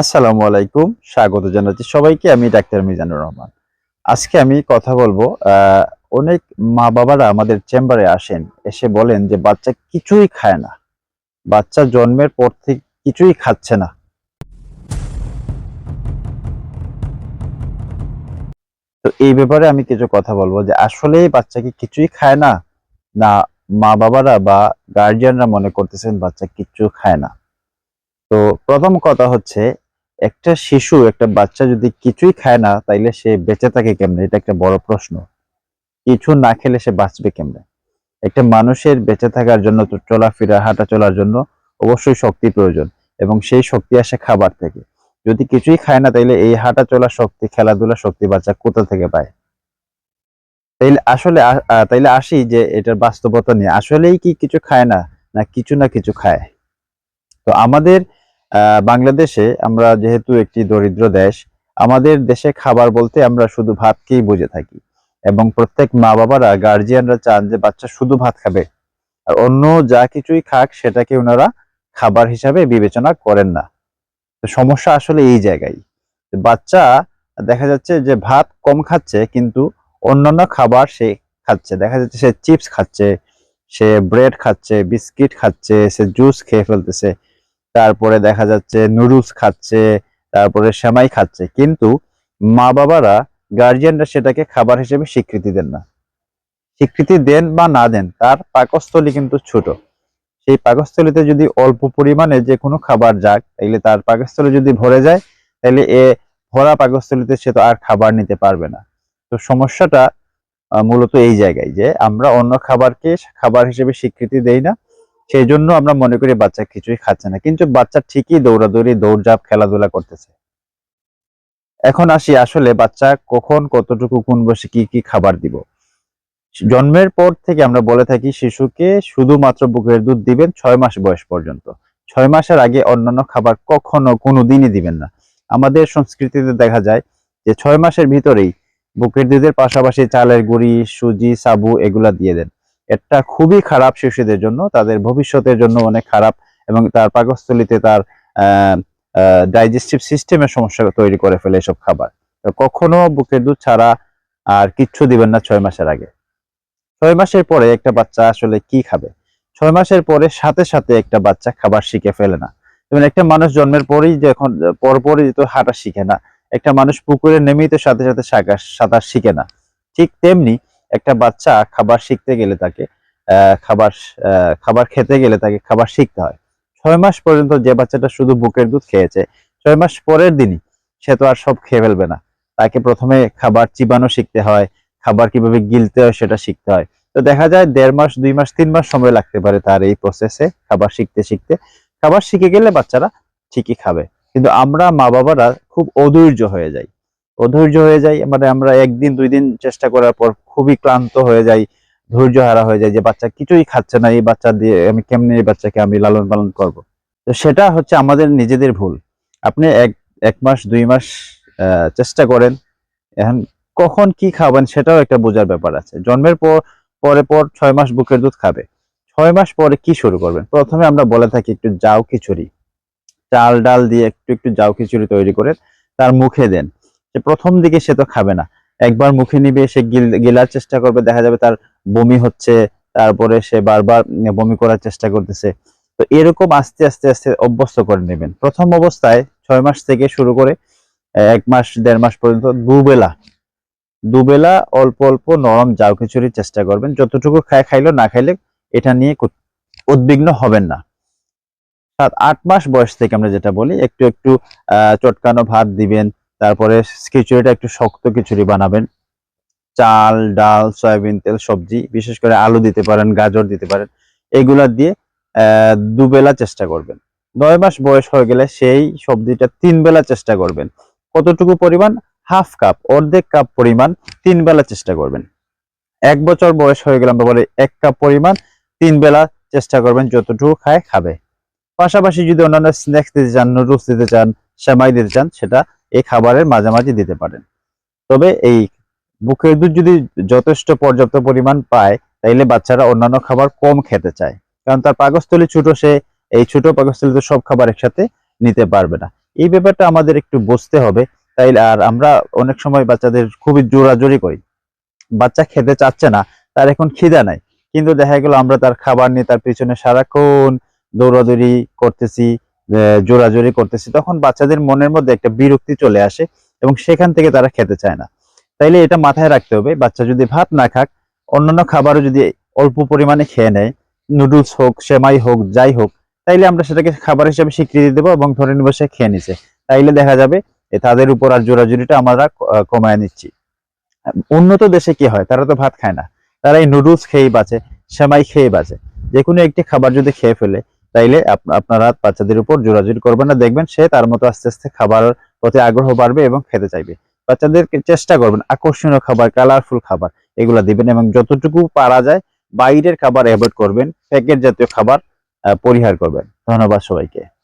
আসসালামু আলাইকুম, স্বাগত জানাচ্ছি সবাইকে, আমি ডাক্তার মিজানুর রহমান। আজকে আমি কথা বলব অনেক মা বাবারা আমাদের চেম্বারে আসেন, এসে বলেন যে বাচ্চা কিছুই খায় না। বাচ্চা জন্মের পর থেকে কিছুই খাচ্ছে না। তো এই ব্যাপারে আমি কিছু কথা বলব যে আসলে বাচ্চা কি কিছুই খায় না? না, মা বাবারা বা গার্জিয়ানরা মনে করতেছেন বাচ্চা কিচ্ছু খায় না। তো প্রথম কথা হচ্ছে একটা শিশু, একটা বাচ্চা যদি কিছুই খায় না, তাইলে সে বেঁচে থাকে কেমনে? এটা একটা বড় প্রশ্ন। কিছু না খেলে সে বাঁচবে কেমনে? একটা মানুষের বেঁচে থাকার জন্য, তো চলাফেরা হাঁটা চলার জন্য অবশ্যই শক্তি প্রয়োজন এবং সেই শক্তি আসে খাবার থেকে। যদি কিছুই খায় না, তাইলে এই হাঁটা চলা শক্তি খেলাধুলা শক্তি বাচ্চা কোথা থেকে পায়? তাইলে আসলে তাইলে আসি যে এটার বাস্তবতা নিয়ে। আসলেই কি কিছু খায় না না কিছু না কিছু খায়? তো আমাদের বাংলাদেশে আমরা যেহেতু একটি দরিদ্র দেশ, আমাদের দেশে খাবার বলতে আমরা শুধু ভাতকেই বুঝে থাকি। এবং প্রত্যেক মা বাবারা গার্জিয়ানরা চান যে বাচ্চা শুধু ভাত খাবে। আর অন্য যা কিছুই খাক, সেটাকে ওনারা খাবার হিসাবে বিবেচনা করেন না। তো সমস্যা আসলে এই জায়গায়। বাচ্চা, দেখা যাচ্ছে যে ভাত কম খাচ্ছে, কিন্তু অন্যান্য খাবার সে খাচ্ছে। দেখা যাচ্ছে সে চিপস খাচ্ছে, সে ব্রেড খাচ্ছে, বিস্কিট খাচ্ছে, সে জুস খেয়ে ফেলতেছে। তারপরে দেখা যাচ্ছে নুডলস খাচ্ছে, তারপরে সেমাই খাচ্ছে। কিন্তু মা বাবারা গার্জিয়ানরা সেটাকে খাবার হিসেবে স্বীকৃতি দেন না। স্বীকৃতি দেন বা না দেন, তার পাকস্থলী কিন্তু ছোট। সেই পাকস্থলীতে যদি অল্প পরিমাণে যে কোনো খাবার যাক, তাইলে তার পাকস্থলী যদি ভরে যায় তাহলে এ ভরা পাকস্থলীতে সে তো আর খাবার নিতে পারবে না। তো সমস্যাটা মূলত এই জায়গায় যে আমরা অন্য খাবারকে খাবার হিসেবে স্বীকৃতি দেই না সেই জন্য আমরা মনে করি বাচ্চা কিছুই খাচ্ছে না। কিন্তু বাচ্চা ঠিকই দৌড়াদৌড়ি, দৌড়ঝাঁপ, খেলাধুলা করতেছে। এখন আসি আসলে বাচ্চা কখন কতটুকু কোন বসে কি কি খাবার দিব। জন্মের পর থেকে আমরা বলে থাকি, শিশুকে শুধুমাত্র বুকের দুধ দিবেন ছয় মাস বয়স পর্যন্ত। ছয় মাসের আগে অন্যান্য খাবার কখনো কোনো দিনই দিবেন না। আমাদের সংস্কৃতিতে দেখা যায় যে, ছয় মাসের ভিতরেই বুকের দুধের পাশাপাশি চালের গুঁড়ি, সুজি, সাবু এগুলা দিয়ে দেন। এটা খুবই খারাপ শিশুদের জন্য, তাদের ভবিষ্যতের জন্য অনেক খারাপ এবং তার পাকস্থলিতে তার ডাইজেস্টিভ সিস্টেমের সমস্যা তৈরি করে ফেলে এসব খাবার। কখনো বুকের দুধ ছাড়া আর কিচ্ছু দিবেন না ছয় মাসের আগে। ছয় মাসের পরে একটা বাচ্চা আসলে কি খাবে? ছয় মাসের পরে সাথে সাথে একটা বাচ্চা খাবার শিখে ফেলে না। যেমন একটা মানুষ জন্মের পরেই যখন, পরপরই তো হাঁটা শিখে না। একটা মানুষ পুকুরে নেমেই তো সাথে সাথে সাঁতার শিখে না। ঠিক তেমনি একটা বাচ্চা খাবার শিখতে গেলে তাকে খাবার খাবার খেতে গেলে তাকে খাবার শিখতে হয়। ছয় মাস পর্যন্ত যে বাচ্চাটা শুধু বুকের দুধ খেয়েছে, ছয় মাস পরের দিনই সে তো আর সব খেয়ে ফেলবে না। তাকে প্রথমে খাবার চিবানো শিখতে হয়, খাবার কীভাবে গিলতে হয় সেটা শিখতে হয়। তো দেখা যায় দেড় মাস, দুই মাস, তিন মাস সময় লাগতে পারে তার এই প্রসেসে খাবার শিখতে শিখতে। খাবার শিখে গেলে বাচ্চারা ঠিকই খাবে। কিন্তু আমরা মা বাবারা খুব অধৈর্য হয়ে যাই। অধৈর্য হয়ে যাই মানে আমরা একদিন, দুই দিন চেষ্টা করার পর খুবই ক্লান্ত হয়ে যাই, ধৈর্য হারা হয়ে যায় যে বাচ্চা কিছুই খাচ্ছে না, এই বাচ্চা দিয়ে আমি কেমনি এই বাচ্চাকে আমি লালন পালন করব? তো সেটা হচ্ছে আমাদের নিজেদের ভুল। আপনি এক এক মাস, দুই মাস চেষ্টা করেন, এখন কখন কি খাবেন সেটাও একটা বোঝার ব্যাপার আছে। জন্মের পর, পরে পর ছয় মাস বুকের দুধ খাবে। ছয় মাস পরে কি শুরু করবেন? প্রথমে আমরা বলে থাকি একটু জাউ খিচুড়ি। চাল, ডাল দিয়ে একটু একটু জাউ খিচুড়ি তৈরি করে তার মুখে দেন। সে প্রথম দিকে সে তো খাবে না। একবার মুখে নিবে, সে গিল- গিলার চেষ্টা করবে, দেখা যাবে তার বমি হচ্ছে, তারপরে সে বারবার বমি করার চেষ্টা করতেছে। তো এরকম আস্তে আস্তে আস্তে অভ্যস্ত করে নেবেন। প্রথম অবস্থায় ছয় মাস থেকে শুরু করে, এক মাস, দেড় মাস পর্যন্ত দুবেলা দুবেলা অল্প অল্প নরম জাউ খিচুড়ির চেষ্টা করবেন। যতটুকু খায়, খাইলো, না খাইলে এটা নিয়ে উদ্বিগ্ন হবেন না। আট মাস বয়স থেকে আমরা যেটা বলি, একটু একটু চটকানো ভাত দিবেন তারপরে খিচুড়িটা একটু শক্ত খিচুড়ি বানাবেন। চাল, ডাল, সয়াবিন তেল, সবজি, বিশেষ করে আলু দিতে পারেন, গাজর দিতে পারেন, এগুলা দিয়ে দুবেলা চেষ্টা করবেন। নয় মাস বয়স হয়ে গেলে সেই সবজিটা তিন বেলা চেষ্টা করবেন। কতটুকু পরিমাণ? হাফ কাপ, অর্ধেক কাপ পরিমাণ তিন বেলা চেষ্টা করবেন। এক বছর বয়স হয়ে গেলে আমরা বলি এক কাপ পরিমাণ তিন বেলা চেষ্টা করবেন যতটুকু খায় খাবে। পাশাপাশি যদি অন্যান্য স্ন্যাক্স দিতে চান নুডলস দিতে চান, সেমাই দিতে চান, সেটা এই খাবারের মাঝামাঝি দিতে পারেন। তবে এই বুকের দুধ যদি যথেষ্ট পর্যাপ্ত পরিমাণ পায়, তাইলে বাচ্চারা অন্যান্য খাবার কম খেতে চায়। কারণ তার পাকস্থলী ছোট, সে এই ছোট পাকস্থলীতে সব খাবার একসাথে নিতে পারবে না। এই ব্যাপারটা আমাদের একটু বুঝতে হবে তাই আর আমরা অনেক সময় বাচ্চাদের খুবই জোরাজোরি করি। বাচ্চা খেতে চাচ্ছে না, তার এখন খিদা নাই। কিন্তু দেখা গেল আমরা তার খাবার নিয়ে তার পিছনে সারাক্ষণ দৌড়াদৌড়ি করতেছি জোরাজোরি করতেছি, তখন বাচ্চাদের মনের মধ্যে একটা বিরক্তি চলে আসে এবং সেখান থেকে তারা খেতে চায় না। তাইলে এটা মাথায় রাখতে হবে, বাচ্চা যদি ভাত না খাক, অন্যান্য খাবারও যদি অল্প পরিমাণে খেয়ে নেয়, নুডলস হোক, সেমাই হোক, যাই হোক, তাইলে আমরা সেটাকে খাবার হিসেবে স্বীকৃতি দেবো এবং ধরে নিব সে খেয়ে নিছে। তাইলে দেখা যাবে তাদের উপর আর জোরাজুরিটা আমরা কমায় নিচ্ছি। উন্নত দেশে কি হয়? তারা তো ভাত খায় না। তারা এই নুডলস খেয়েই বাঁচে, সেমাই খেয়ে বাঁচে। যে কোনো একটি খাবার যদি খেয়ে ফেলে তাইলে আপ- আপনারা বাচ্চাদের উপর জোরাজুরি করবেন না। দেখবেন সে তার মতো আস্তে আস্তে খাবার প্রতি আগ্রহ বাড়বে এবং খেতে চাইবে। বাচ্চাদেরকে চেষ্টা করবেন, আকর্ষণীয় খাবার কালারফুল খাবার এগুলা দিবেন এবং যতটুকু পারা যায় বাইরের খাবার অ্যাভয়েড করবেন প্যাকেট জাতীয় খাবার পরিহার করবেন। ধন্যবাদ সবাইকে।